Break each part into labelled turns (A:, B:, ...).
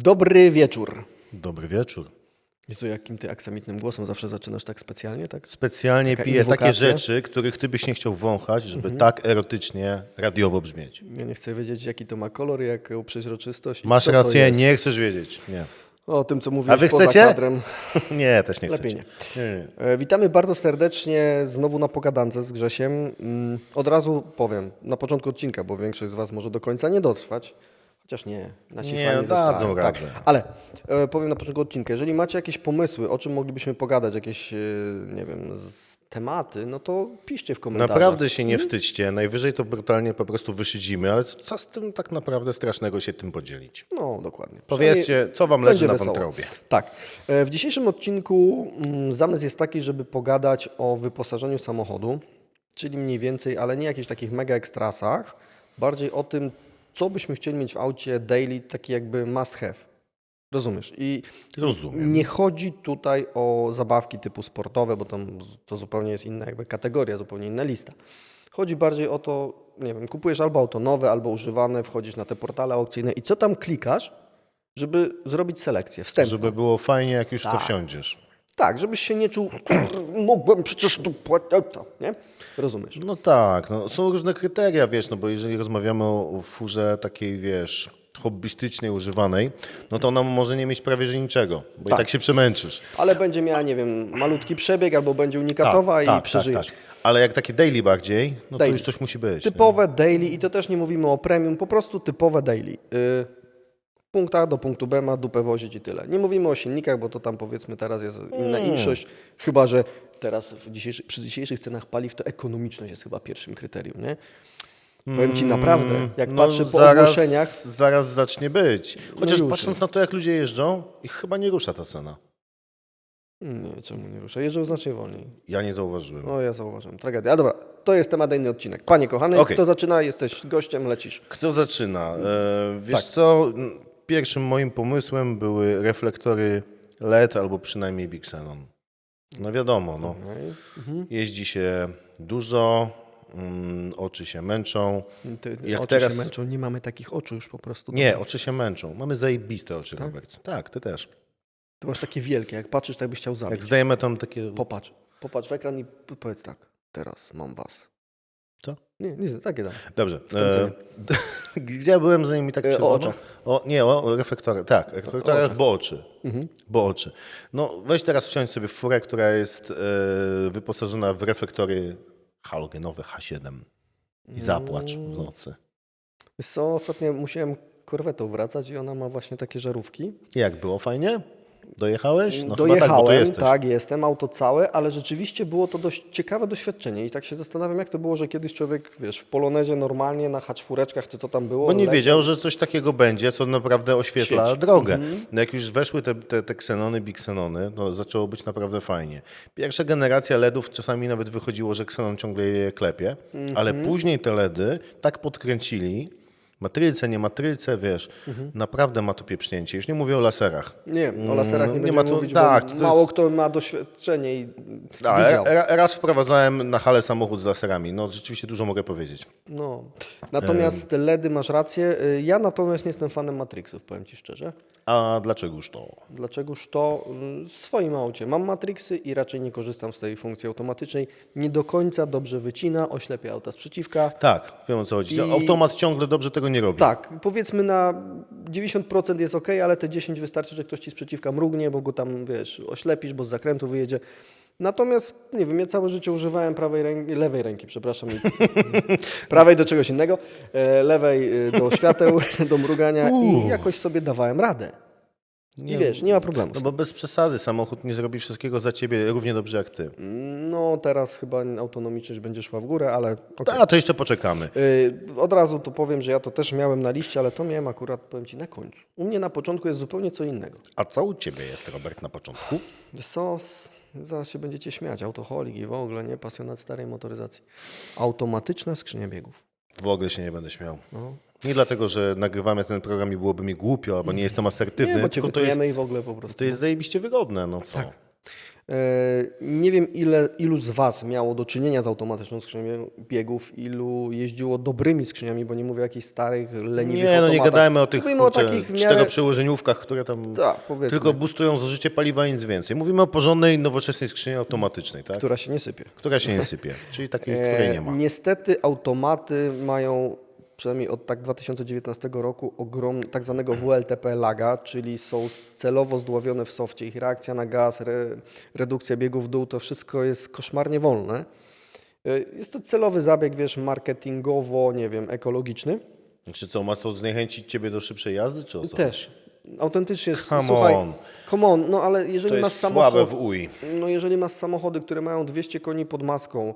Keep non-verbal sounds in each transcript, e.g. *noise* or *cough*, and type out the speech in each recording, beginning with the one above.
A: Dobry wieczór.
B: Dobry wieczór.
A: Jezu, jakim ty aksamitnym głosem zawsze zaczynasz tak specjalnie, tak?
B: Specjalnie
A: Taka
B: piję takie
A: inwokacja?
B: rzeczy, których ty byś nie chciał wąchać, żeby tak erotycznie, radiowo brzmieć.
A: Ja nie chcę wiedzieć, jaki to ma kolor, jaką przeźroczystość.
B: Masz rację, nie chcesz wiedzieć. Nie.
A: O tym, co mówiłeś
B: A wy chcecie?
A: kadrem. *laughs*
B: Nie, też nie
A: Lepiej
B: chcecie. Nie, nie.
A: E, Witamy bardzo serdecznie znowu na pogadance z Grzesiem. Mm, Od razu powiem, na początku odcinka, bo większość z Was może do końca nie dotrwać. Chociaż nie, nasi
B: Nie,
A: fani
B: dadzą
A: zostają.
B: radę.
A: Tak. Ale e, powiem na początku odcinka, jeżeli macie jakieś pomysły, o czym moglibyśmy pogadać, jakieś, e, nie wiem, z tematy, no to piszcie w komentarzach.
B: Naprawdę się nie wstydźcie. Najwyżej to brutalnie po prostu wyszydzimy, ale co z tym tak naprawdę strasznego się tym podzielić?
A: No, dokładnie.
B: Powiedzcie, co wam leży na
A: wesoło.
B: wątrobie.
A: Tak. E, W dzisiejszym odcinku mm, zamysł jest taki, żeby pogadać o wyposażeniu samochodu, czyli mniej więcej, ale nie jakichś takich mega ekstrasach, bardziej o tym, co byśmy chcieli mieć w aucie daily, taki jakby must have. Rozumiesz? I
B: Rozumiem.
A: nie chodzi tutaj o zabawki typu sportowe, bo tam to zupełnie jest inna jakby kategoria, zupełnie inna lista. Chodzi bardziej o to, nie wiem, kupujesz albo auto nowe, albo używane, wchodzisz na te portale aukcyjne i co tam klikasz, żeby zrobić selekcję, wstępną.
B: Żeby było fajnie, jak już to
A: Tak.
B: wsiądziesz.
A: Tak, żebyś się nie czuł, *clears throat* mogłem przecież tu płacić, nie? Rozumiesz?
B: No tak, no, są różne kryteria, wiesz, no bo jeżeli rozmawiamy o, furze takiej, wiesz, hobbystycznej, używanej, no to ona może nie mieć prawie że niczego, bo
A: Tak.
B: i tak się przemęczysz.
A: Ale będzie miała, nie wiem, malutki przebieg, albo będzie unikatowa i przeżyjesz.
B: Ale jak takie daily bardziej, no
A: Daily.
B: to już coś musi być. nie?
A: Typowe daily i to też nie mówimy o premium, po prostu typowe daily. Y, punkt A do punktu B ma dupę wozić i tyle. Nie mówimy o silnikach, bo to tam powiedzmy teraz jest inna
B: Mm.
A: inszość, chyba że teraz dzisiejszy, przy dzisiejszych cenach paliw to ekonomiczność jest chyba pierwszym kryterium, nie? Powiem Ci naprawdę, jak
B: No
A: patrzę po
B: zaraz,
A: ogłoszeniach,
B: Zaraz zacznie być. Chociaż
A: już
B: patrząc na to, jak ludzie jeżdżą, ich chyba nie rusza ta cena.
A: nie, czemu nie ruszę, jeżdżą znacznie wolniej.
B: Ja nie zauważyłem.
A: No ja zauważyłem, tragedia. A dobra, to jest temat inny odcinek. Panie kochany,
B: Okej.
A: kto zaczyna, jesteś gościem, lecisz.
B: Kto zaczyna? E, wiesz
A: Tak.
B: co, pierwszym moim pomysłem były reflektory LED albo przynajmniej Big Xenon. No wiadomo, no.
A: Mhm.
B: Jeździ się dużo, mm, oczy się męczą.
A: Ty,
B: Jak
A: oczy
B: teraz-
A: się męczą, nie mamy takich oczu już po prostu.
B: Nie, oczy się męczą. Mamy zajebiste oczy,
A: Tak?
B: Robert. Tak, ty też.
A: Ty masz takie wielkie, jak patrzysz, tak byś chciał zabić.
B: Jak zdajemy tam takie...
A: Popatrz, popatrz w ekran i p- powiedz tak, teraz mam was.
B: Co?
A: Nie, nie, takie tam.
B: Dobrze. E, *laughs* gdzie ja byłem, zanim mi tak
A: E, o oczach.
B: O, nie, o, reflektorach. Tak, reflektorach, bo oczy.
A: Mhm.
B: Bo oczy. No weź teraz wsiądź sobie w furę, która jest e, wyposażona w reflektory halogenowe H7 i zapłacz
A: Mm.
B: w nocy.
A: Wiesz co, ostatnio musiałem korwetą wracać i ona ma właśnie takie żarówki.
B: Jak było fajnie? Dojechałeś? No tak,
A: Dojechałem,
B: jesteś.
A: tak, jestem, auto całe, ale rzeczywiście było to dość ciekawe doświadczenie i tak się zastanawiam, jak to było, że kiedyś człowiek, wiesz, w polonezie normalnie na haczwóreczkach, czy co tam było.
B: Bo nie
A: leciał.
B: wiedział, że coś takiego będzie, co naprawdę oświetla drogę. No jak już weszły te, te, te ksenony, biksenony, no zaczęło być naprawdę fajnie. Pierwsza generacja LEDów czasami nawet wychodziło, że ksenon ciągle je klepie, ale później te LEDy tak podkręcili, matryce, nie matryce, wiesz, naprawdę ma to pieprznięcie. Już nie mówię o laserach.
A: Nie, o laserach nie,
B: Mm,
A: nie
B: ma tu-
A: mówić,
B: tak,
A: mało
B: jest-
A: kto ma doświadczenie i
B: A,
A: widział.
B: ra- raz wprowadzałem na halę samochód z laserami. No rzeczywiście dużo mogę powiedzieć.
A: No. Natomiast LEDy masz rację. Y, Ja natomiast nie jestem fanem Matrixów, powiem Ci szczerze.
B: A dlaczegoż to?
A: Dlaczegoż to y, w swoim aucie mam Matrixy i raczej nie korzystam z tej funkcji automatycznej. Nie do końca dobrze wycina, oślepia auta z przeciwka.
B: Tak, wiem o co chodzi.
A: I-
B: Automat ciągle dobrze tego nie robi.
A: Tak, powiedzmy na 90% jest ok, ale te 10 wystarczy, że ktoś ci z przeciwka mrugnie, bo go tam, wiesz, oślepisz, bo z zakrętu wyjedzie. Natomiast, nie wiem, ja całe życie używałem prawej ręki, lewej ręki, przepraszam, *laughs* prawej do czegoś innego, e, lewej e, do świateł, *laughs* do mrugania i jakoś sobie dawałem radę. I wiesz, nie ma problemu.
B: No bo bez przesady, samochód nie zrobi wszystkiego za ciebie równie dobrze jak ty.
A: No teraz chyba autonomiczność będzie szła w górę, ale okej.
B: A to jeszcze poczekamy.
A: Yy, Od razu to powiem, że ja to też miałem na liście, ale to miałem akurat, powiem Ci, na końcu. U mnie na początku jest zupełnie co innego.
B: A co u ciebie jest, Robert, na początku?
A: Co, zaraz się będziecie śmiać, autoholik i w ogóle, nie? Pasjonat starej motoryzacji. Automatyczne skrzynie biegów.
B: W ogóle się nie będę śmiał.
A: No.
B: Nie dlatego, że nagrywamy ten program i byłoby mi głupio, albo nie jestem asertywny,
A: Nie, bo Cię
B: to jest,
A: i w ogóle po prostu.
B: to jest zajebiście wygodne. No co?
A: Tak. E, Nie wiem, ile, ilu z Was miało do czynienia z automatyczną skrzynią biegów, ilu jeździło dobrymi skrzyniami, bo nie mówię o jakichś starych, leniwych
B: Nie, no nie
A: automatach.
B: gadajmy o tych
A: Mówimy o
B: kurczę,
A: takich w miarę...
B: czteroprzełożeniówkach, które tam
A: powiedzmy,
B: tylko boostują zużycie paliwa i nic więcej. Mówimy o porządnej, nowoczesnej skrzyni automatycznej, tak?
A: która się nie sypie.
B: która się nie sypie, czyli takiej, której nie ma.
A: E, Niestety automaty mają, przynajmniej od tak 2019 roku, ogromny, tak zwanego WLTP laga, czyli są celowo zdławione w softie. Ich reakcja na gaz, re, redukcja biegu w dół, to wszystko jest koszmarnie wolne. E, Jest to celowy zabieg, wiesz, marketingowo, nie wiem, ekologiczny.
B: Czy co, ma to zniechęcić ciebie do szybszej jazdy, czy o co?
A: Też. Autentycznie,
B: Come
A: słuchaj,
B: on.
A: come on, no ale
B: To
A: jeżeli masz
B: jest
A: samochód...
B: słabe w UI.
A: No jeżeli masz samochody, które mają 200 koni pod maską,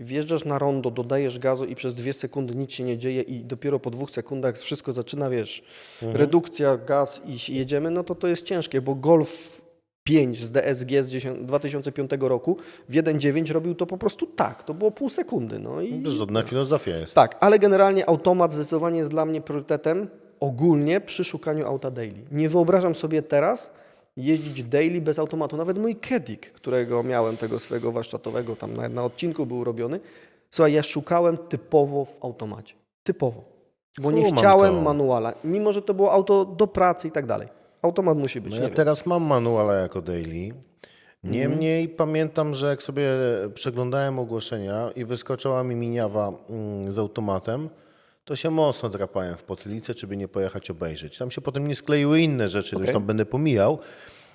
A: wjeżdżasz na rondo, dodajesz gazu i przez dwie sekundy nic się nie dzieje i dopiero po dwóch sekundach wszystko zaczyna, wiesz, redukcja, gaz i jedziemy, no to to jest ciężkie, bo Golf 5 z DSG z 10 2005 roku w 1.9 robił to po prostu tak, to było pół sekundy, no i...
B: Żadna filozofia jest.
A: Tak, ale generalnie automat zdecydowanie jest dla mnie priorytetem ogólnie przy szukaniu auta daily. Nie wyobrażam sobie teraz jeździć daily bez automatu. Nawet mój Kedik, którego miałem tego swojego warsztatowego, tam na, na odcinku był robiony. Słuchaj, ja szukałem typowo w automacie. Typowo. Bo nie
B: Kumam
A: chciałem
B: to.
A: manuala, mimo że to było auto do pracy i tak dalej. Automat musi być.
B: No ja teraz mam manuala jako daily. Niemniej pamiętam, że jak sobie przeglądałem ogłoszenia i wyskoczyła mi miniawa mm, z automatem, to się mocno drapałem w potylicę, żeby nie pojechać obejrzeć. Tam się potem nie skleiły inne rzeczy, okay. już tam będę pomijał.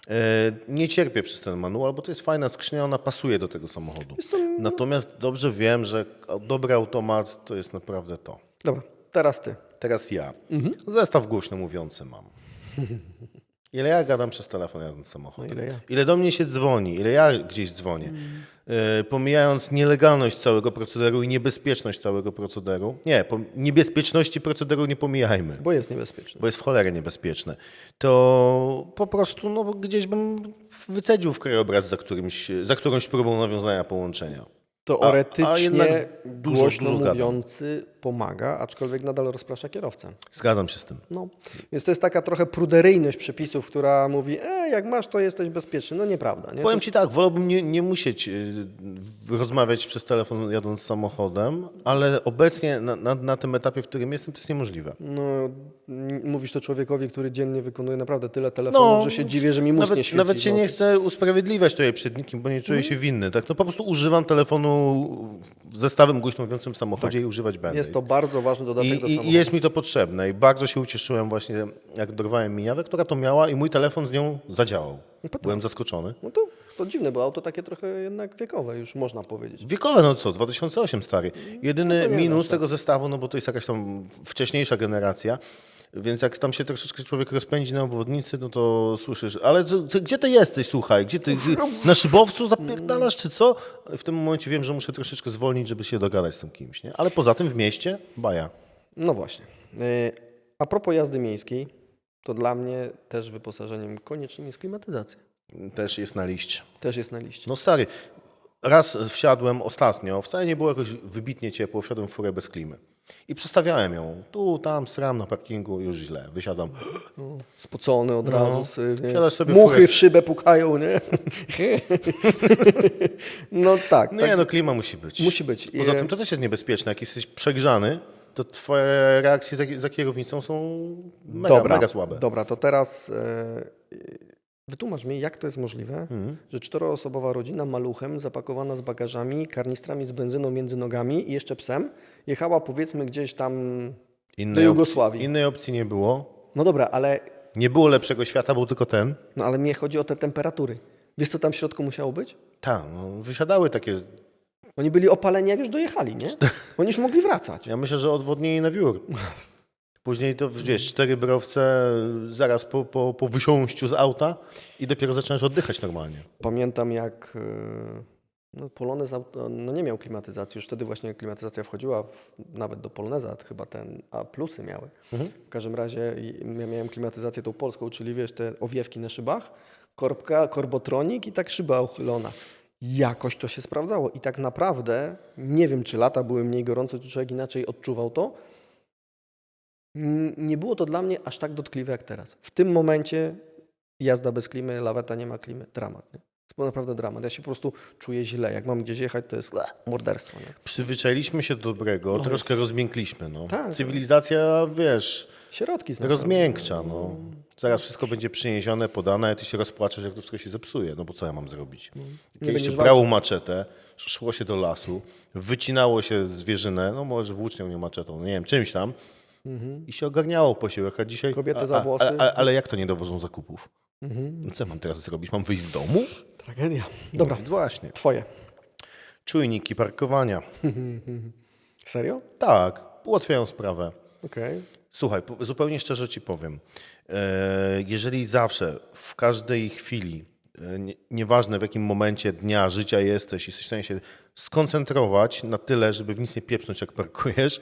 B: E, Nie cierpię przez ten manual, bo to jest fajna skrzynia, ona pasuje do tego samochodu. Natomiast dobrze wiem, że dobry automat to jest naprawdę to.
A: Dobra, teraz ty.
B: Teraz ja. Zestaw głośno mówiący mam. *laughs* Ile ja gadam przez telefon jadąc samochodem?
A: No ile ja?
B: Ile do mnie się dzwoni? Ile ja gdzieś dzwonię? E, pomijając nielegalność całego procederu i niebezpieczność całego procederu. Nie, niebezpieczności procederu nie pomijajmy,
A: Bo jest niebezpieczny.
B: bo jest w cholerę niebezpieczne. To po prostu no, gdzieś bym wycedził w krajobraz za, którymś, za którąś próbą nawiązania połączenia.
A: Teoretycznie
B: a jednak dużo,
A: głośno
B: dużo gadam.
A: mówiący pomaga, aczkolwiek nadal rozprasza kierowcę.
B: Zgadzam się z tym.
A: No, więc to jest taka trochę pruderyjność przepisów, która mówi, e, jak masz, to jesteś bezpieczny. No nieprawda, nie?
B: Powiem Ci tak, wolałbym nie, nie musieć y, rozmawiać przez telefon jadąc samochodem, ale obecnie na, na, na tym etapie, w którym jestem, to jest niemożliwe.
A: No, mówisz to człowiekowi, który dziennie wykonuje naprawdę tyle telefonów, że się dziwię, że mi mózg
B: No, nawet,
A: nie świeci.
B: Nawet się
A: w
B: nie chcę usprawiedliwiać tutaj przed nikim, bo nie czuję się winny. Tak? No, po prostu używam telefonu zestawem głośno mówiącym w samochodzie i używać będę.
A: Jest to bardzo ważny dodatek do
B: I, i,
A: samochodu.
B: I jest mi to potrzebne i bardzo się ucieszyłem właśnie, jak dorwałem miniawę, która to miała i mój telefon z nią zadziałał. Byłem zaskoczony.
A: No to, to dziwne, bo auto takie trochę jednak wiekowe już można powiedzieć.
B: Wiekowe, no co, 2008 stary. Jedyny
A: No
B: minus
A: aż
B: tego zestawu, no bo to jest jakaś tam wcześniejsza generacja, więc jak tam się troszeczkę człowiek rozpędzi na obwodnicy, no to słyszysz, ale ty, ty, gdzie ty jesteś, słuchaj, gdzie ty, ty na szybowcu zapierdalasz, czy co? W tym momencie wiem, że muszę troszeczkę zwolnić, żeby się dogadać z tym kimś, nie? Ale poza tym w mieście, baja.
A: No właśnie. E, A propos jazdy miejskiej, to dla mnie też wyposażeniem koniecznym jest klimatyzacja.
B: Też jest na liście.
A: Też jest na liście.
B: No stary, raz wsiadłem ostatnio, wcale nie było jakoś wybitnie ciepło, wsiadłem w furę bez klimy. I przestawiałem ją. Tu, tam, sram na parkingu, już źle. Wysiadam.
A: No, *gasps* spocony od razu. sy- nie?
B: Wsiadasz sobie
A: Muchy
B: furę.
A: w szybę pukają, nie? *laughs* no tak.
B: No
A: tak
B: nie, no klima musi być.
A: Musi być.
B: Poza tym to też jest niebezpieczne. Jak jesteś przegrzany, to twoje reakcje za, za kierownicą są mega,
A: dobra,
B: mega słabe.
A: Dobra, to teraz e, wytłumacz mi, jak to jest możliwe,
B: Mhm.
A: że czteroosobowa rodzina maluchem zapakowana z bagażami, karnistrami z benzyną między nogami i jeszcze psem jechała powiedzmy gdzieś tam do
B: op-
A: Jugosławii.
B: innej opcji nie było.
A: No dobra, ale,
B: Nie było lepszego świata, był tylko ten.
A: no, ale mnie chodzi o te temperatury. Wiesz, co tam w środku musiało być?
B: Tak, no, wysiadały takie.
A: Oni byli opaleni, jak już dojechali, nie? Oni już mogli wracać.
B: Ja myślę, że odwodnienie na wiór. Później to, wiesz, cztery browce zaraz po, po, po wysiąściu z auta i dopiero zaczynasz oddychać normalnie.
A: Pamiętam jak e, no, Polonez auto- no, nie miał klimatyzacji, już wtedy właśnie klimatyzacja wchodziła w, nawet do Poloneza, chyba ten, a plusy miały. W każdym razie ja miałem klimatyzację tą polską, czyli wiesz, te owiewki na szybach, korbka, korbotronik i tak szyba uchylona. Jakoś to się sprawdzało i tak naprawdę, nie wiem czy lata były mniej gorące, czy człowiek inaczej odczuwał to, nie było to dla mnie aż tak dotkliwe jak teraz. W tym momencie jazda bez klimy, laweta nie ma klimy, dramat. Nie? To naprawdę dramat. Ja się po prostu czuję źle. Jak mam gdzieś jechać, to jest morderstwo. Nie?
B: Przyzwyczailiśmy się do dobrego, troszkę rozmiękliśmy. No.
A: Tak.
B: Cywilizacja, wiesz,
A: Środki znaczy.
B: rozmiękcza. No. Zaraz wszystko będzie przyniesione, podane, a ty się rozpłaczesz, jak to wszystko się zepsuje. No bo co ja mam zrobić? Kiedyś się
A: będziesz
B: brało maczetę, szło się do lasu, wycinało się zwierzynę, no może włócznią, nie maczetą, no nie wiem, czymś tam i się ogarniało posiłek, a dzisiaj...
A: Kobiety
B: a,
A: za
B: a,
A: włosy.
B: A, a, ale jak to nie dowożą zakupów? No co mam teraz zrobić? Mam wyjść z domu?
A: Tragedia. Dobra,
B: No, właśnie.
A: twoje.
B: Czujniki parkowania. *laughs*
A: Serio?
B: Tak, ułatwiają sprawę.
A: Okej.
B: Słuchaj, po- zupełnie szczerze ci powiem. E, Jeżeli zawsze, w każdej chwili, e, nie- nieważne w jakim momencie dnia, życia jesteś, jesteś w stanie się skoncentrować na tyle, żeby w nic nie pieprznąć, jak parkujesz,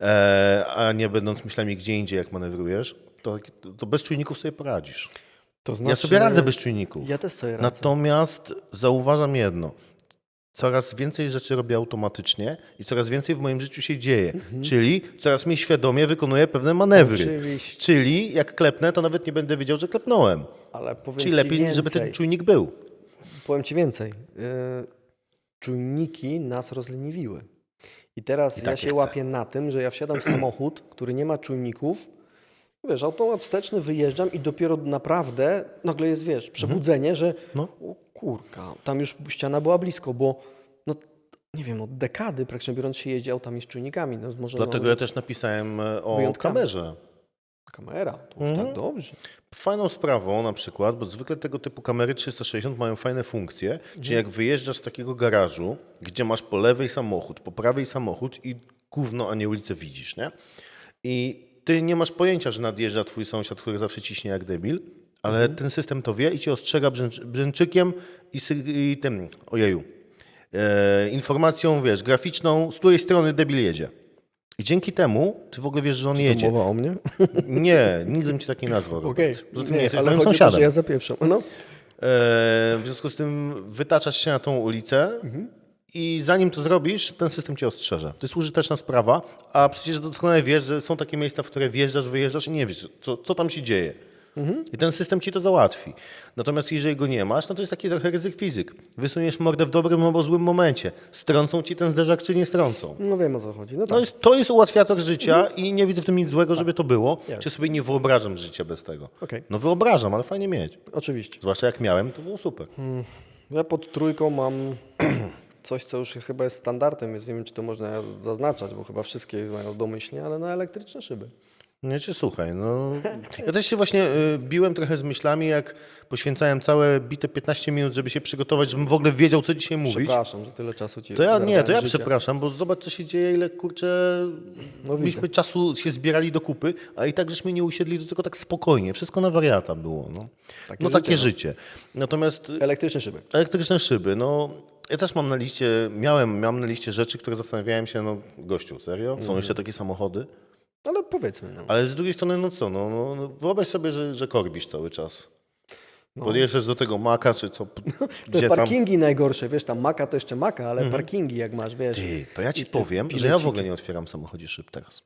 B: e, a nie będąc myślami gdzie indziej, jak manewrujesz, to, to bez czujników sobie poradzisz.
A: To
B: Ja
A: znaczy...
B: sobie radzę bez czujników.
A: Ja też sobie radzę.
B: Natomiast zauważam jedno. Coraz więcej rzeczy robię automatycznie i coraz więcej w moim życiu się dzieje. Czyli coraz mniej świadomie wykonuję pewne manewry.
A: Oczywiście.
B: Czyli jak klepnę, to nawet nie będę wiedział, że klepnąłem.
A: Ale powiem
B: Czyli
A: ci
B: lepiej,
A: więcej.
B: żeby ten czujnik był.
A: Powiem ci więcej. Yy, czujniki nas rozleniwiły. I teraz ja
B: tak
A: się
B: nie chcę.
A: łapię na tym, że ja wsiadam w samochód, który nie ma czujników. Wiesz, automat wsteczny, wyjeżdżam i dopiero naprawdę nagle jest, wiesz, przebudzenie, że
B: No.
A: o kurka, tam już ściana była blisko, bo no, nie wiem, od dekady praktycznie biorąc się jeździ autami z czujnikami. No, może
B: Dlatego
A: no,
B: ja też napisałem e, o
A: Wyjątkami.
B: kamerze.
A: kamera, to już
B: Mhm.
A: tak dobrze.
B: Fajną sprawą na przykład, bo zwykle tego typu kamery 360 mają fajne funkcje, czyli jak wyjeżdżasz z takiego garażu, gdzie masz po lewej samochód, po prawej samochód i gówno, a nie ulicę widzisz, nie? I ty nie masz pojęcia, że nadjeżdża twój sąsiad, który zawsze ciśnie jak debil, ale ten system to wie i cię ostrzega brzęcz, brzęczykiem i, sy- i tym, ojeju, e, informacją, wiesz, graficzną, z której strony debil jedzie. I dzięki temu ty w ogóle wiesz, że on jedzie.
A: Mowa o mnie? *laughs*
B: Nie, nigdy bym cię tak nie nazwał.
A: Okej,
B: nie, jesteś
A: ale
B: moim
A: o to,
B: sąsiadem.
A: że ja zapieprzam. No.
B: E, w związku z tym wytaczasz się na tą ulicę i zanim to zrobisz, ten system cię ostrzeże. To jest użyteczna sprawa, a przecież doskonale wiesz, że są takie miejsca, w które wjeżdżasz, wyjeżdżasz i nie wiesz, co, co tam się dzieje. I ten system ci to załatwi. Natomiast jeżeli go nie masz, no to jest taki trochę ryzyk fizyk. Wysuniesz mordę w dobrym albo złym momencie. Strącą ci ten zderzak, czy nie strącą.
A: no wiem o co chodzi. No tak.
B: No jest, to jest ułatwiator życia i nie widzę w tym nic złego, żeby to było.
A: Jest.
B: Czy sobie nie wyobrażam życia bez tego?
A: Okej.
B: No wyobrażam, ale fajnie mieć.
A: Oczywiście.
B: Zwłaszcza jak miałem, to było super.
A: Ja pod trójką mam coś, co już chyba jest standardem, więc nie wiem, czy to można zaznaczać, bo chyba wszystkie mają domyślnie, ale na elektryczne szyby.
B: Nie, czy słuchaj, no. *laughs* Ja też się właśnie y, biłem trochę z myślami, jak poświęcałem całe bite 15 minut, żeby się przygotować, żebym w ogóle wiedział, co dzisiaj mówić.
A: Przepraszam, że tyle czasu ci
B: To ja nie, to ja
A: życia.
B: przepraszam, bo zobacz, co się dzieje, ile kurczę.
A: No
B: myśmy czasu się zbierali do kupy, a i tak żeśmy nie usiedli do tego tak spokojnie. Wszystko na wariata było. No,
A: Takie
B: no
A: życie,
B: takie
A: no.
B: życie. Natomiast
A: Elektryczne szyby.
B: Elektryczne szyby, no ja też mam na liście, miałem, miałem na liście rzeczy, które zastanawiałem się, no gościu, serio? Są jeszcze takie samochody?
A: Ale powiedzmy, no.
B: Ale z drugiej strony, no co, no, no, no wyobraź sobie, że, że korbisz cały czas. Podjeżdżasz do tego maka, czy co, *laughs* gdzie tam...
A: parkingi najgorsze, wiesz, tam maka to jeszcze maka, ale parkingi jak masz, wiesz.
B: Ty, to ja ci
A: i te
B: powiem, że ja w ogóle nie otwieram w samochodzie szyb teraz.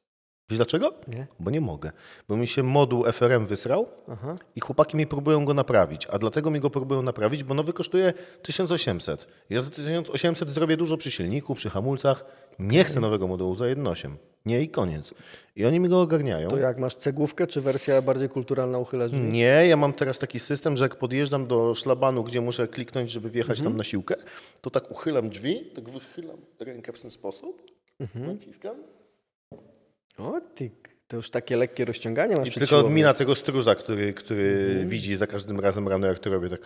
B: Wiesz dlaczego?
A: Nie?
B: Bo nie mogę. Bo mi się moduł FRM wysrał
A: Aha.
B: i chłopaki mi próbują go naprawić. A dlatego mi go próbują naprawić, bo nowy kosztuje 1800. Ja za 1800 zrobię dużo przy silniku, przy hamulcach. Nie chcę nowego modułu za 1.8. Nie i koniec. I oni mi go ogarniają.
A: To jak masz cegłówkę, czy wersja bardziej kulturalna uchyla drzwi?
B: Nie, ja mam teraz taki system, że jak podjeżdżam do szlabanu, gdzie muszę kliknąć, żeby wjechać tam na siłkę, to tak uchylam drzwi, tak wychylam rękę w ten sposób, naciskam
A: O ty, to już takie lekkie rozciąganie masz
B: i tylko
A: siłownią.
B: mina tego stróża, który, który widzi za każdym razem rano, jak to robię. Tak.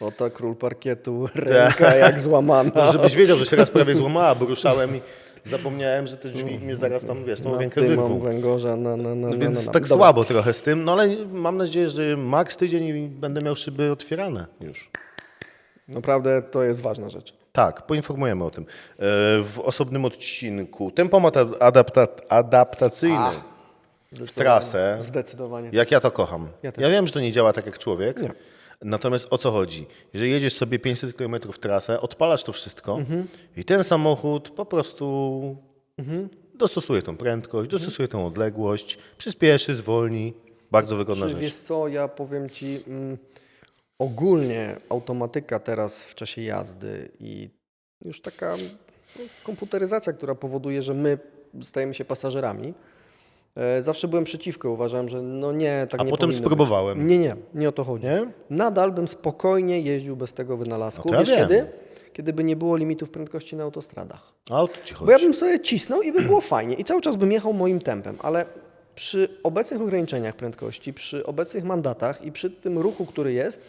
A: Oto król parkietu, *laughs* ręka jak złamana.
B: No, żebyś wiedział, że się raz prawie *laughs* złamała, bo ruszałem i zapomniałem, że te drzwi mnie zaraz tam, wiesz, tą rękę wyrwą.
A: węgorza, na, na, na,
B: No
A: na,
B: więc tak słabo trochę z tym, no ale mam nadzieję, że maks tydzień i będę miał szyby otwierane już.
A: Naprawdę to jest ważna rzecz.
B: Tak, poinformujemy o tym. E, W osobnym odcinku. Tempomat adapta adaptacyjny w trasę.
A: Zdecydowanie.
B: Jak ja to kocham.
A: Ja też.
B: Ja wiem, że to nie działa tak jak człowiek.
A: Nie.
B: Natomiast o co chodzi? Jeżeli jedziesz sobie 500 km w trasę, odpalasz to wszystko
A: Mhm.
B: i ten samochód po prostu dostosuje tą prędkość, dostosuje tą odległość, przyspieszy, zwolni. Bardzo wygodna
A: Czy
B: rzecz.
A: wiesz co, ja powiem ci, mm, ogólnie automatyka teraz w czasie jazdy i już taka komputeryzacja, która powoduje, że my stajemy się pasażerami. E, Zawsze byłem przeciwko, uważałem, że no nie, tak
B: A
A: nie
B: potem spróbowałem.
A: Być. Nie, nie, nie o to chodzi.
B: Nie?
A: Nadal bym spokojnie jeździł bez tego wynalazku.
B: No ja
A: Wiesz
B: wiem.
A: kiedy? Kiedy by nie było limitów prędkości na autostradach.
B: A o to ci
A: Bo ja
B: chodzi.
A: bym sobie cisnął i by było fajnie. I cały czas bym jechał moim tempem, ale przy obecnych ograniczeniach prędkości, przy obecnych mandatach i przy tym ruchu, który jest,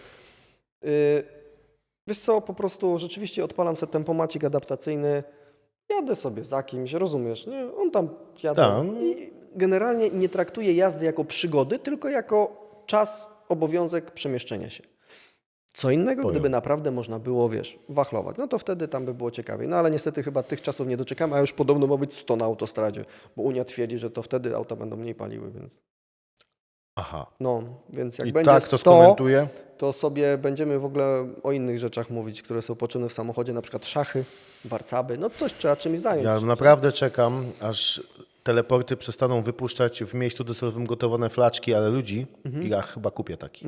A: wiesz co, po prostu rzeczywiście odpalam sobie tempomacik adaptacyjny, jadę sobie za kimś, rozumiesz, nie? On tam jadę.
B: Tak.
A: I generalnie nie traktuję jazdy jako przygody, tylko jako czas, obowiązek przemieszczenia się. Co innego,
B: Powiem.
A: gdyby naprawdę można było, wiesz, wachlować, no to wtedy tam by było ciekawiej. No ale niestety chyba tych czasów nie doczekamy, a już podobno ma być 100 na autostradzie, bo Unia twierdzi, że to wtedy auta będą mniej paliły, więc
B: Aha.
A: no, więc jak
B: I
A: będzie
B: tak to
A: 100,
B: skomentuję.
A: to sobie będziemy w ogóle o innych rzeczach mówić, które są potrzebne w samochodzie, na przykład szachy, warcaby, no coś trzeba czymś zająć.
B: Ja naprawdę czekam, aż teleporty przestaną wypuszczać w miejscu docelowym gotowane flaczki, ale ludzi.
A: Mhm.
B: I ja chyba kupię taki.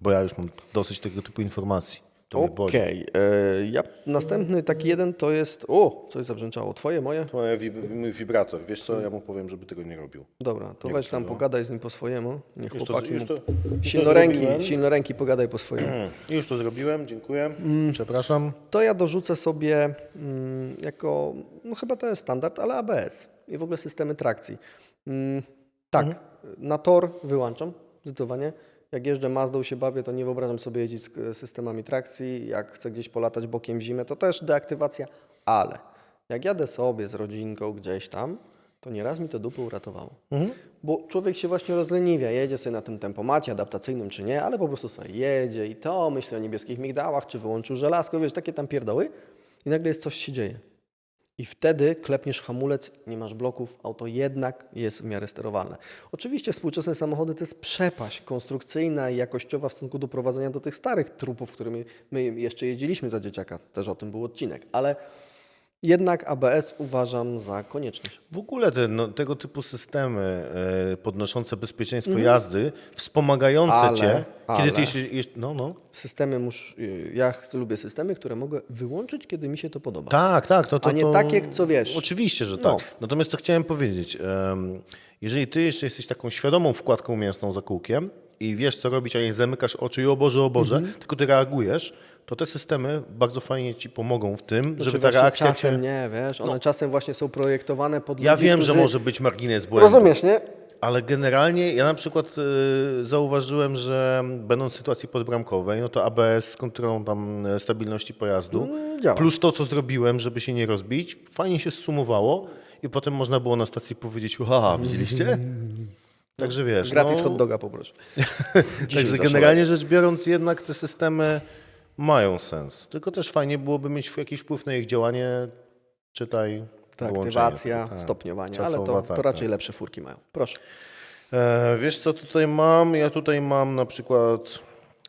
B: Bo ja już mam dosyć tego typu informacji.
A: Okej, e, ja, następny taki jeden to jest, o, coś zabrzęczało, twoje, moje?
B: Moje wib- mój wibrator. Wiesz co, ja mu powiem, żeby tego nie robił.
A: Dobra, to weź tam pogadaj z nim po swojemu, niech
B: Już
A: chłopaki mu...
B: to- już to
A: Silnoręki,
B: zrobiłem.
A: silnoręki pogadaj po swojemu. *clears throat*
B: Już to zrobiłem, dziękuję.
A: Mm.
B: Przepraszam.
A: To ja dorzucę sobie mm, jako, no chyba to jest standard, ale ABS i w ogóle systemy trakcji. Mm, tak, na tor wyłączam zdecydowanie. Jak jeżdżę Mazdą się bawię, to nie wyobrażam sobie jeździć z z systemami trakcji. Jak chcę gdzieś polatać bokiem w zimę, to też deaktywacja, ale jak jadę sobie z rodzinką gdzieś tam, to nieraz mi to dupę uratowało. Bo człowiek się właśnie rozleniwia, jedzie sobie na tym tempomacie adaptacyjnym czy nie, ale po prostu sobie jedzie i to myśli o niebieskich migdałach, czy wyłączył żelazko, wiesz, takie tam pierdoły i nagle jest coś się dzieje. I wtedy klepniesz hamulec, nie masz bloków, auto jednak jest w miarę sterowalne. Oczywiście współczesne samochody to jest przepaść konstrukcyjna i jakościowa w stosunku do prowadzenia do tych starych trupów, którymi my jeszcze jeździliśmy za dzieciaka. Też o tym był odcinek. Ale jednak ABS uważam za konieczność.
B: W ogóle te, no, tego typu systemy e, podnoszące bezpieczeństwo jazdy, wspomagające
A: Ale,
B: cię, kiedy
A: ale.
B: ty jeszcze, jeszcze no, no.
A: Systemy mus, ja ch- lubię systemy, które mogę wyłączyć, kiedy mi się to podoba.
B: Tak, tak. To, to,
A: A nie
B: to,
A: takie, co wiesz.
B: Oczywiście, że
A: No.
B: tak. Natomiast to chciałem powiedzieć. em, jeżeli ty jeszcze jesteś taką świadomą wkładką mięsną za kółkiem i wiesz, co robić, a nie zamykasz oczy i o Boże, o Boże,
A: Mhm.
B: tylko ty reagujesz, to te systemy bardzo fajnie ci pomogą w tym,
A: Znaczy
B: żeby ta reakcja
A: czasem
B: cię...
A: nie, wiesz, one czasem właśnie są projektowane pod
B: Ja
A: ludzi,
B: wiem, że
A: którzy-
B: może być margines błędu.
A: Rozumiesz, nie?
B: Ale generalnie ja na przykład y, zauważyłem, że będąc w sytuacji podbramkowej, no to ABS z kontrolą tam e, stabilności pojazdu,
A: Mm,
B: plus to, co zrobiłem, żeby się nie rozbić, fajnie się zsumowało i potem można było na stacji powiedzieć, haha, widzieliście? *laughs* Także wiesz,
A: Gratis
B: no,
A: hot doga poproszę. *laughs*
B: Także generalnie rzecz biorąc jednak te systemy mają sens. Tylko też fajnie byłoby mieć jakiś wpływ na ich działanie, czytaj
A: Tak,
B: wyłączenie
A: aktywacja,
B: tak.
A: stopniowanie, ale
B: Czasowa,
A: to,
B: tak,
A: to raczej
B: tak.
A: lepsze furki mają. Proszę.
B: E, wiesz co tutaj mam? Ja tutaj mam na przykład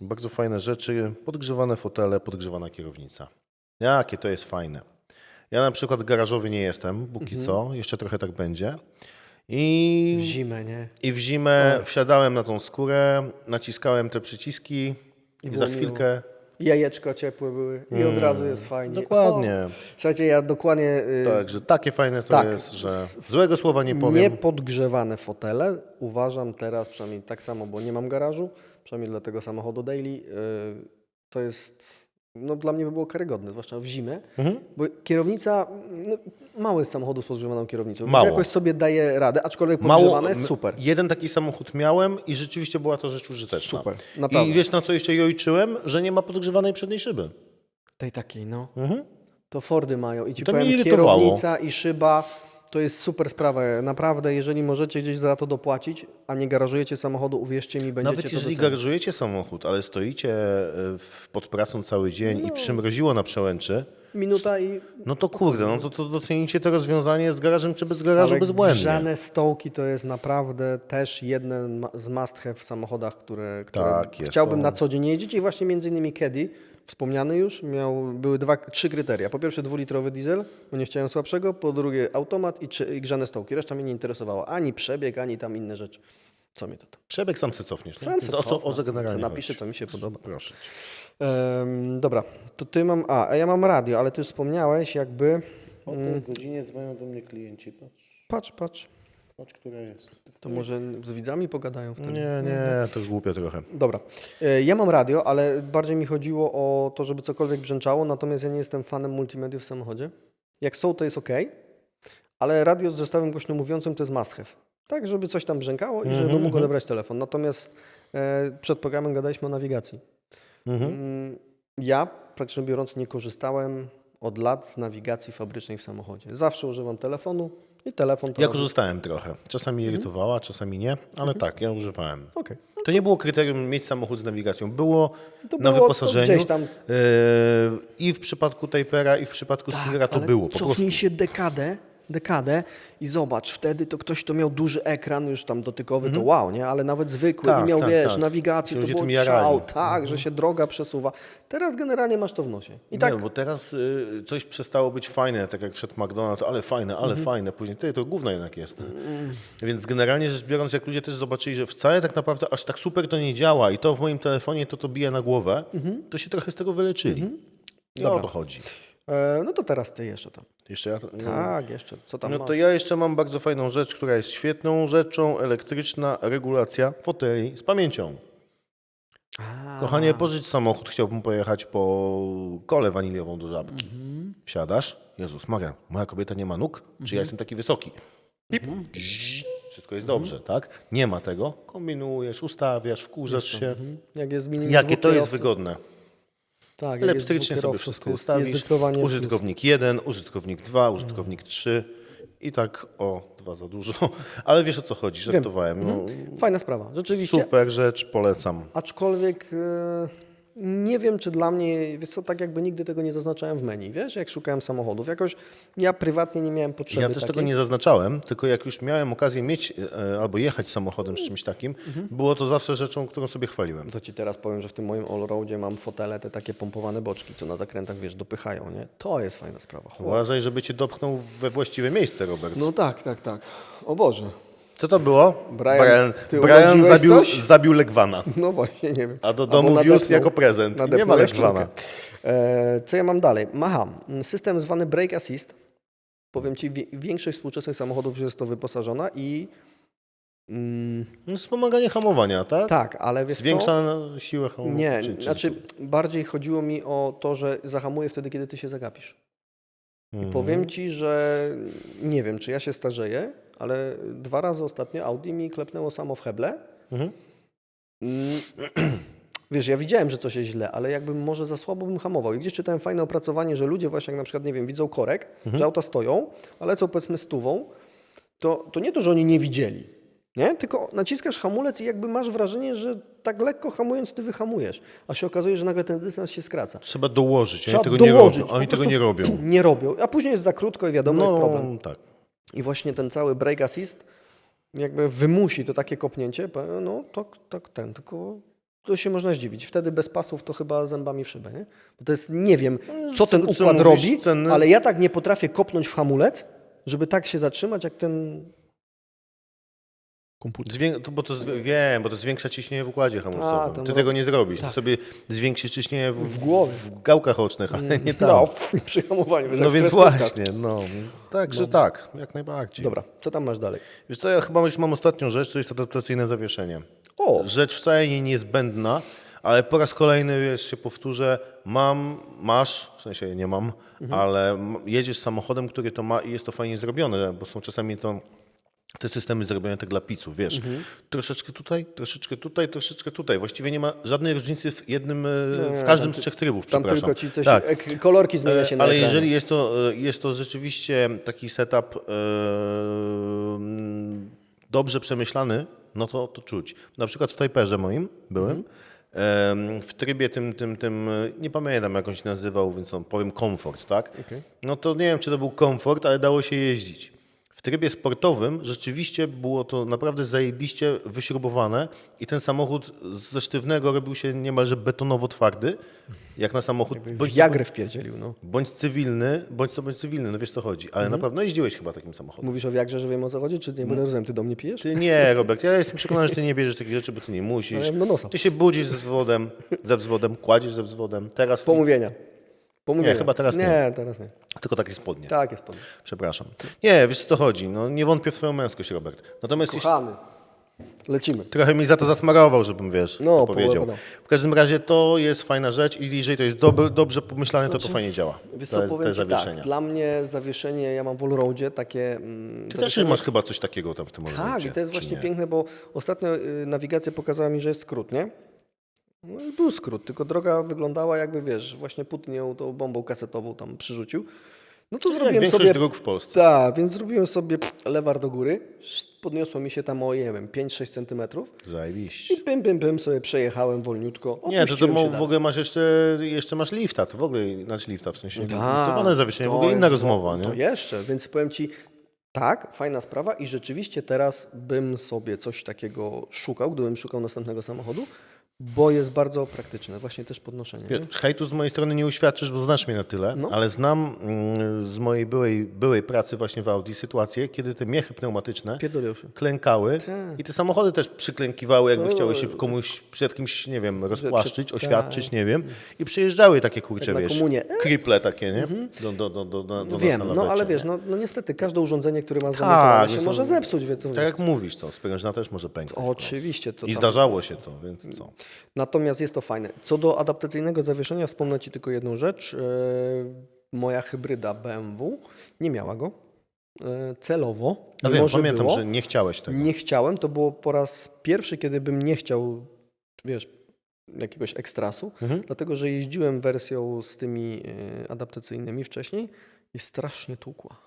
B: bardzo fajne rzeczy, podgrzewane fotele, podgrzewana kierownica. Jakie to jest fajne. Ja na przykład garażowy nie jestem, póki
A: Mhm.
B: co, jeszcze trochę tak będzie.
A: W
B: I,
A: zimę, nie?
B: I w zimę wsiadałem na tą skórę, naciskałem te przyciski i,
A: było
B: za
A: miło.
B: chwilkę...
A: Jajeczka ciepłe były i od razu jest fajnie.
B: Mm, Dokładnie.
A: O, słuchajcie, ja dokładnie... y,
B: Także takie fajne to
A: tak.
B: jest, że złego słowa nie powiem.
A: Niepodgrzewane fotele uważam teraz, przynajmniej tak samo, bo nie mam garażu, przynajmniej dla tego samochodu daily, y, to jest, no dla mnie by było karygodne, zwłaszcza w zimę,
B: Mhm.
A: bo kierownica, no, mało jest samochodów z podgrzewaną kierownicą,
B: Mało.
A: jakoś sobie daje radę, aczkolwiek podgrzewane jest super.
B: Jeden taki samochód miałem i rzeczywiście była to rzecz użyteczna.
A: Super, naprawdę.
B: I wiesz na co jeszcze jojczyłem? Że nie ma podgrzewanej przedniej szyby.
A: Tej takiej, no.
B: Mhm.
A: To Fordy mają i ci
B: To
A: powiem, kierownica i szyba to jest super sprawa. Naprawdę, jeżeli możecie gdzieś za to dopłacić, a nie garażujecie samochodu, uwierzcie mi, będziecie
B: Nawet
A: to
B: jeżeli
A: doceniać.
B: garażujecie samochód, ale stoicie e, w, pod pracą cały dzień
A: No.
B: i przymroziło na przełęczy,
A: Minuta i
B: no to kurde, no to, to docenicie to rozwiązanie z garażem czy bez garażu
A: Ale
B: bezbłędnie.
A: grzane stołki to jest naprawdę też jeden z must have w samochodach, które, które
B: Tak,
A: chciałbym
B: to.
A: na co dzień jeździć i właśnie między innymi Caddy, wspomniany już, miał, były dwa, trzy kryteria. Po pierwsze dwulitrowy diesel, bo nie chciałem słabszego, po drugie automat i, trzy, i grzane stołki. Reszta mnie nie interesowała, ani przebieg, ani tam inne rzeczy. Co mi to tam?
B: Przebieg sam se cofniesz. Nie?
A: Sam se
B: o co, o co
A: Napiszę, co mi się podoba.
B: Proszę.
A: Em, dobra, to ty mam. A, a ja mam radio, ale ty wspomniałeś, jakby.
B: O tej godzinie dzwonią do mnie klienci. Patrz,
A: Patrz, patrz.
B: Patrz która jest.
A: To może z widzami pogadają wtedy.
B: Nie, nie, to głupio trochę.
A: Dobra. E, Ja mam radio, ale bardziej mi chodziło o to, żeby cokolwiek brzęczało, natomiast ja nie jestem fanem multimediów w samochodzie. Jak są, to jest ok, ale radio z zestawem głośno mówiącym to jest must have. Tak, żeby coś tam brzękało i żeby mógł odebrać telefon. Natomiast e, przed programem gadaliśmy o nawigacji. Mm, Ja, praktycznie biorąc, nie korzystałem od lat z nawigacji fabrycznej w samochodzie. Zawsze używam telefonu i telefon to...
B: Ja
A: robi.
B: korzystałem trochę. Czasami irytowała, czasami nie, ale tak, ja używałem.
A: Okej.
B: To nie było kryterium mieć samochód z nawigacją. Było,
A: To
B: na
A: było to
B: wyposażeniu.
A: gdzieś tam-
B: e, I w przypadku Tapera, i w przypadku to
A: Tak, ale
B: było po
A: cofnij
B: prostu.
A: się dekadę, dekadę i zobacz, wtedy to ktoś, kto miał duży ekran już tam dotykowy, to wow, nie? Ale nawet zwykły
B: Tak,
A: i miał,
B: tak,
A: wiesz,
B: tak.
A: nawigację,
B: Się
A: to
B: ludzie
A: było szał, tak, że się droga przesuwa. Teraz generalnie masz to w nosie. I tak,
B: Nie, bo teraz y, coś przestało być fajne, tak jak wszedł McDonald's, ale fajne, ale
A: Mhm.
B: fajne. Później ty, to gówno jednak jest. Więc generalnie rzecz biorąc, jak ludzie też zobaczyli, że wcale tak naprawdę aż tak super to nie działa i to w moim telefonie to to bije na głowę, to się trochę z tego wyleczyli. I o
A: Mhm. Dobra.
B: to chodzi.
A: E, no to teraz ty jeszcze tam.
B: Jeszcze ja,
A: Tak, jeszcze, co tam
B: No
A: masz?
B: to ja jeszcze mam bardzo fajną rzecz, która jest świetną rzeczą, elektryczna regulacja foteli z pamięcią.
A: A,
B: Kochanie, pożycz samochód, chciałbym pojechać po kole waniliową do żabki.
A: Mhm.
B: Wsiadasz, Jezus Maria, moja kobieta nie ma nóg, czy ja jestem taki wysoki? Pip. Wszystko jest dobrze, tak? Nie ma tego, kombinujesz, ustawiasz, wkurzasz się.
A: Mhm. Jak jest minimum
B: Jakie
A: dwóch
B: to jest
A: kierowców-
B: wygodne.
A: Tak,
B: Elektrycznie sobie wszystko ustawisz. Użytkownik 1, użytkownik 2, użytkownik 3 i tak, o, dwa za dużo. *laughs* Ale wiesz o co chodzi, żartowałem. No,
A: Fajna sprawa, rzeczywiście.
B: super rzecz, polecam.
A: Aczkolwiek e, nie wiem, czy dla mnie, wiesz co, tak jakby nigdy tego nie zaznaczałem w menu, wiesz, jak szukałem samochodów. Jakoś ja prywatnie nie miałem potrzeby
B: Ja też
A: takiej.
B: tego nie zaznaczałem, tylko jak już miałem okazję mieć e, albo jechać samochodem z czymś takim,
A: Mhm.
B: było to zawsze rzeczą, którą sobie chwaliłem.
A: To ci teraz powiem, że w tym moim allroadzie mam fotele, te takie pompowane boczki, co na zakrętach, wiesz, dopychają, nie? To jest fajna sprawa.
B: Uważaj, żeby cię dopchnął we właściwe miejsce, Robert.
A: No tak, tak, tak. O Boże.
B: Co to było?
A: Brian,
B: Brian, Brian zabił,
A: coś?
B: zabił Legwana.
A: No właśnie, nie wiem.
B: A do domu wiózł jako prezent. Nie ma. Legwana.
A: E, co ja mam dalej? Aha, system zwany Brake Assist. Powiem Ci, większość współczesnych samochodów już jest to wyposażona i... Mm,
B: No, Wspomaganie hamowania, tak?
A: tak, ale wiesz co?
B: Zwiększa siłę hamowania.
A: Nie,
B: czy- czy-
A: znaczy bardziej chodziło mi o to, że zahamuje wtedy, kiedy ty się zagapisz.
B: Mhm.
A: Powiem ci, że nie wiem, czy ja się starzeję, ale dwa razy ostatnio Audi mi klepnęło samo w heble.
B: Mhm.
A: Mm, *clears throat* Wiesz, ja widziałem, że coś jest źle, ale jakbym może za słabo bym hamował. I gdzieś czytałem fajne opracowanie, że ludzie właśnie jak na przykład, nie wiem, widzą korek,
B: Mhm.
A: że auta stoją, ale lecą powiedzmy stówą, to, to nie to, że oni nie widzieli, nie? Tylko naciskasz hamulec i jakby masz wrażenie, że tak lekko hamując ty wyhamujesz, a się okazuje, że nagle ten dystans się skraca.
B: Trzeba dołożyć.
A: Trzeba
B: Oni tego
A: dołożyć,
B: nie robią. Oni tego nie robią.
A: Nie robią, a później jest za krótko i wiadomo, jest problem.
B: No, tak.
A: I właśnie ten cały break assist jakby wymusi to takie kopnięcie, no to, to ten, tylko to się można zdziwić. Wtedy bez pasów to chyba zębami w szybę, nie? Bo to jest, nie wiem, co ten
B: co
A: układ
B: mówisz,
A: robi,
B: cenny-
A: ale ja tak nie potrafię kopnąć w hamulec, żeby tak się zatrzymać, jak ten komputer.
B: Zwię- to, bo to wiem, bo to zwiększa ciśnienie w układzie hamulcowym. Ty
A: no-
B: tego nie zrobisz.
A: tak.
B: Ty sobie zwiększysz ciśnienie w,
A: W głowie.
B: w gałkach ocznych, ale nie tam.
A: No, przy hamowaniu.
B: No
A: jak w
B: więc
A: kreskówkach.
B: właśnie, no. Także tak, jak najbardziej.
A: Dobra, co tam masz dalej?
B: Wiesz co, ja chyba już mam ostatnią rzecz, to jest adaptacyjne zawieszenie.
A: O,
B: Rzecz wcale nie niezbędna, ale po raz kolejny, wiesz, się powtórzę, mam, masz, w sensie nie mam,
A: Mhm.
B: ale m- jedziesz samochodem, który to ma i jest to fajnie zrobione, bo są czasami to te systemy zrobione tak dla piców, wiesz,
A: Mhm.
B: troszeczkę tutaj, troszeczkę tutaj, troszeczkę tutaj. Właściwie nie ma żadnej różnicy w jednym, e, w każdym z trzech trybów,
A: tam
B: przepraszam.
A: tylko ci coś,
B: tak.
A: kolorki zmienia się na
B: Ale
A: ekranie.
B: jeżeli jest to, e, jest to rzeczywiście taki setup e, mm, dobrze przemyślany, no to, to czuć. Na przykład w Tajperze moim byłem,
A: Mhm.
B: w trybie tym, tym, tym, e, nie pamiętam jak on się nazywał, więc no, powiem komfort, tak?
A: Okej.
B: No to nie wiem, czy to był komfort, ale dało się jeździć. W trybie sportowym rzeczywiście było to naprawdę zajebiście wyśrubowane i ten samochód ze sztywnego robił się niemalże betonowo twardy, jak na samochód bądź,
A: Jagrę wpierdzielił, no.
B: bądź cywilny, bądź to bądź cywilny, no wiesz co chodzi. Ale na pewno jeździłeś chyba takim samochodem.
A: Mówisz o Wiagrze, że wiem o co chodzi, czy nie? Bo nie rozumiem, ty do mnie pijesz?
B: Ty nie, Robert, ja jestem przekonany, że ty nie bierzesz takich rzeczy, bo ty nie *laughs* musisz.
A: ja do nosa.
B: Ty się budzisz ze wzwodem, ze wzwodem, kładziesz ze wzwodem. Teraz
A: Pomówienia. Pomówienia.
B: Nie, chyba teraz nie.
A: Nie, teraz nie.
B: tylko takie spodnie.
A: Tak, jest pan.
B: Przepraszam. Nie, wiesz co chodzi. No, nie wątpię w twoją męskość, Robert. Natomiast
A: Kochamy. Lecimy.
B: trochę mi za to zasmarował, żebym wiesz,
A: No,
B: to powiedział.
A: pogadał.
B: W każdym razie to jest fajna rzecz i jeżeli to jest dobrze pomyślane, to to fajnie działa.
A: Znaczy, Wiesz co,
B: te
A: ci tak, dla mnie zawieszenie, ja mam w Allroadzie takie... Mm,
B: Ty też masz chyba coś takiego tam w tym
A: Tak, i to jest właśnie
B: nie?
A: piękne, bo ostatnio y, nawigacja pokazała mi, że jest skrót, nie? No i był skrót, tylko droga wyglądała jakby, wiesz, właśnie Putin ją tą bombą kasetową tam przyrzucił. No to
B: Jak
A: zrobiłem
B: większość
A: sobie...
B: dróg w Polsce.
A: Tak, więc zrobiłem sobie lewar do góry, podniosło mi się tam o, nie wiem, 5-6 centymetrów
B: Zajebiście.
A: i pym, pym, pym sobie przejechałem wolniutko.
B: Nie, to, to w ogóle masz jeszcze, jeszcze masz lifta, to w ogóle, znaczy lifta, w sensie instowane
A: Tak,
B: zawieszenie, w
A: to
B: ogóle inna
A: jest-
B: rozmowa,
A: To
B: nie?
A: jeszcze, więc powiem Ci, tak, fajna sprawa i rzeczywiście teraz bym sobie coś takiego szukał, gdybym szukał następnego samochodu, bo jest bardzo praktyczne, właśnie też podnoszenie. Nie?
B: Wiesz, Hejtu z mojej strony nie uświadczysz, bo znasz mnie na tyle,
A: No.
B: ale znam mm, z mojej byłej, byłej pracy właśnie w Audi sytuację, kiedy te miechy pneumatyczne klękały
A: Tak.
B: i te samochody też przyklękiwały, jakby
A: To-
B: chciały się komuś przed kimś, nie wiem, rozpłaszczyć,
A: przed-
B: oświadczyć, nie wiem. I przyjeżdżały takie kurcze,
A: na
B: wiesz,
A: komunie.
B: Kriple takie, nie? Do, do, do, do, do, do
A: No wiem,
B: na
A: no ale wiesz, no, no niestety każde urządzenie, które ma
B: Tak,
A: zamontowane się
B: są-
A: może zepsuć. Wie, to,
B: Tak jak mówisz, co, sprężyna też może pęknąć.
A: Oczywiście. To
B: I
A: tam-
B: zdarzało się to, więc co?
A: Natomiast jest to fajne. Co do adaptacyjnego zawieszenia, wspomnę Ci tylko jedną rzecz. E, Moja hybryda BMW nie miała go e, celowo.
B: No wiem,
A: że
B: pamiętam,
A: było.
B: że nie chciałeś tego.
A: Nie chciałem, to było po raz pierwszy, kiedy bym nie chciał, wiesz, jakiegoś ekstrasu,
B: Mhm.
A: dlatego że jeździłem wersją z tymi e, adaptacyjnymi wcześniej i strasznie tłukła.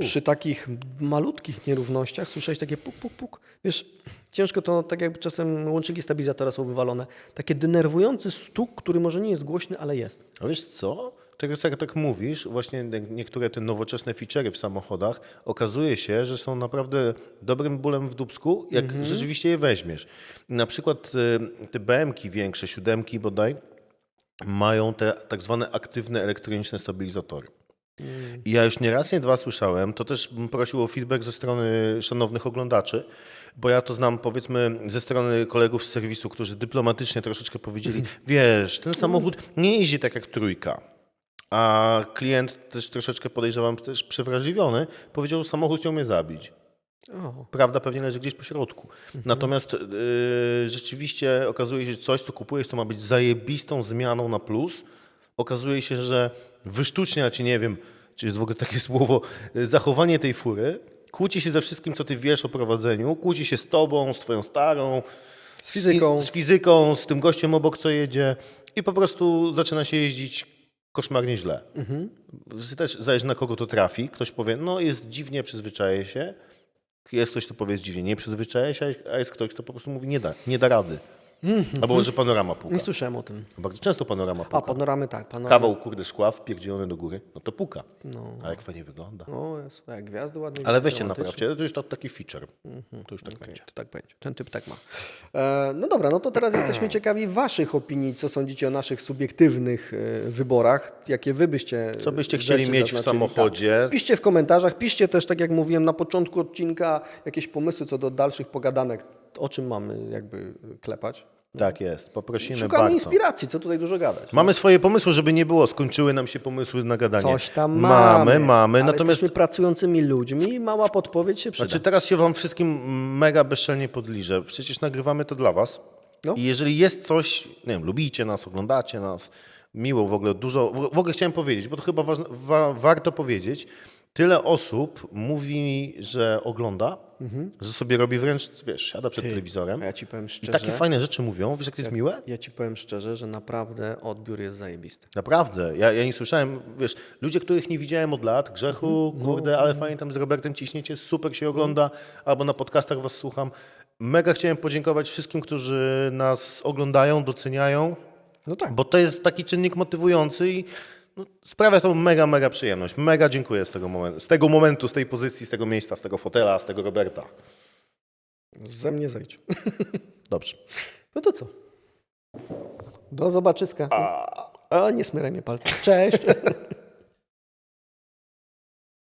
A: Przy takich malutkich nierównościach słyszałeś takie puk, puk, puk. Wiesz, ciężko to, tak jakby czasem łączniki stabilizatora są wywalone. Taki denerwujący stuk, który może nie jest głośny, ale jest.
B: A wiesz co? Teraz jak tak mówisz, właśnie nie- niektóre te nowoczesne feature'y w samochodach, okazuje się, że są naprawdę dobrym bólem w dubsku, jak
A: Mhm.
B: rzeczywiście je weźmiesz. Na przykład y, te BM-ki większe, siódemki bodaj, mają te tak zwane aktywne elektroniczne stabilizatory. I ja już nie raz, nie dwa słyszałem, to też bym prosił o feedback ze strony szanownych oglądaczy, bo ja to znam powiedzmy ze strony kolegów z serwisu, którzy dyplomatycznie troszeczkę powiedzieli, wiesz, ten samochód nie jeździ tak jak trójka. A klient też troszeczkę podejrzewam, też przewrażliwiony, powiedział, że samochód chciał mnie zabić.
A: O,
B: Prawda pewnie leży gdzieś po środku. Natomiast yy, rzeczywiście okazuje się, że coś, co kupujesz, to ma być zajebistą zmianą na plus. Okazuje się, że wysztucznia ci, nie wiem, czy jest w ogóle takie *laughs* słowo, zachowanie tej fury, kłóci się ze wszystkim, co ty wiesz o prowadzeniu, kłóci się z tobą, z twoją starą,
A: Z fizyką.
B: z, z fizyką, z tym gościem obok, co jedzie i po prostu zaczyna się jeździć koszmarnie źle.
A: Mhm.
B: Też zależy na kogo to trafi. Ktoś powie, no jest dziwnie, przyzwyczaje się. Jest ktoś, kto powie, jest dziwnie, nie przyzwyczaje się, a jest ktoś, kto po prostu mówi, nie da, nie da rady. Albo, że panorama puka.
A: nie słyszałem o tym.
B: Bardzo często panorama
A: A,
B: puka.
A: panoramy tak. Panoramy.
B: Kawał, kurde, szkła wpierdzielony do góry, no to puka.
A: No.
B: A jak fajnie wygląda.
A: O, jest, jak gwiazdy ładnie.
B: Ale weźcie naprawcie, to już to, taki feature. To już tak
A: Okej,
B: będzie.
A: to tak będzie. Ten typ tak ma. E, no dobra, no to teraz jesteśmy *clears throat* ciekawi Waszych opinii, co sądzicie o naszych subiektywnych e, wyborach, jakie Wy byście
B: Co byście
A: rzeczy
B: chcieli mieć w
A: zaznaczyli.
B: samochodzie?
A: Tak. Piszcie w komentarzach, piszcie też, tak jak mówiłem na początku odcinka, jakieś pomysły co do dalszych pogadanek, o czym mamy jakby klepać.
B: Tak jest, poprosimy
A: Szukamy
B: bardzo.
A: inspiracji, co tutaj dużo gadać.
B: Mamy swoje pomysły, żeby nie było, skończyły nam się pomysły na gadanie.
A: Coś tam
B: mamy.
A: mamy.
B: mamy,
A: ale
B: natomiast
A: jesteśmy pracującymi ludźmi, mała podpowiedź się przyda.
B: Znaczy teraz się wam wszystkim mega bezczelnie podliżę. Przecież nagrywamy to dla was.
A: No.
B: I jeżeli jest coś, nie wiem, lubicie nas, oglądacie nas, miło w ogóle, dużo, w ogóle chciałem powiedzieć, bo to chyba wa, warto powiedzieć, tyle osób mówi, że ogląda, że sobie robi wręcz, wiesz, siada przed telewizorem
A: A ja Ci powiem
B: i
A: szczerze,
B: takie fajne rzeczy mówią. Wiesz, jak to jest miłe?
A: ja Ci powiem szczerze, że naprawdę odbiór jest zajebisty.
B: Naprawdę. Ja, ja nie słyszałem, wiesz, ludzie, których nie widziałem od lat, grzechu, kurde, ale fajnie tam z Robertem ciśniecie, super się ogląda, albo na podcastach was słucham. Mega chciałem podziękować wszystkim, którzy nas oglądają, doceniają,
A: No tak.
B: bo to jest taki czynnik motywujący i no, sprawia to mega, mega przyjemność. Mega dziękuję z tego, momentu, z tego momentu, z tej pozycji, z tego miejsca, z tego fotela, z tego Roberta.
A: Ze mnie zejdź. *laughs*
B: Dobrze.
A: No to co? Do zobaczyska. A, nie smyraj mnie palcem. Cześć. *laughs*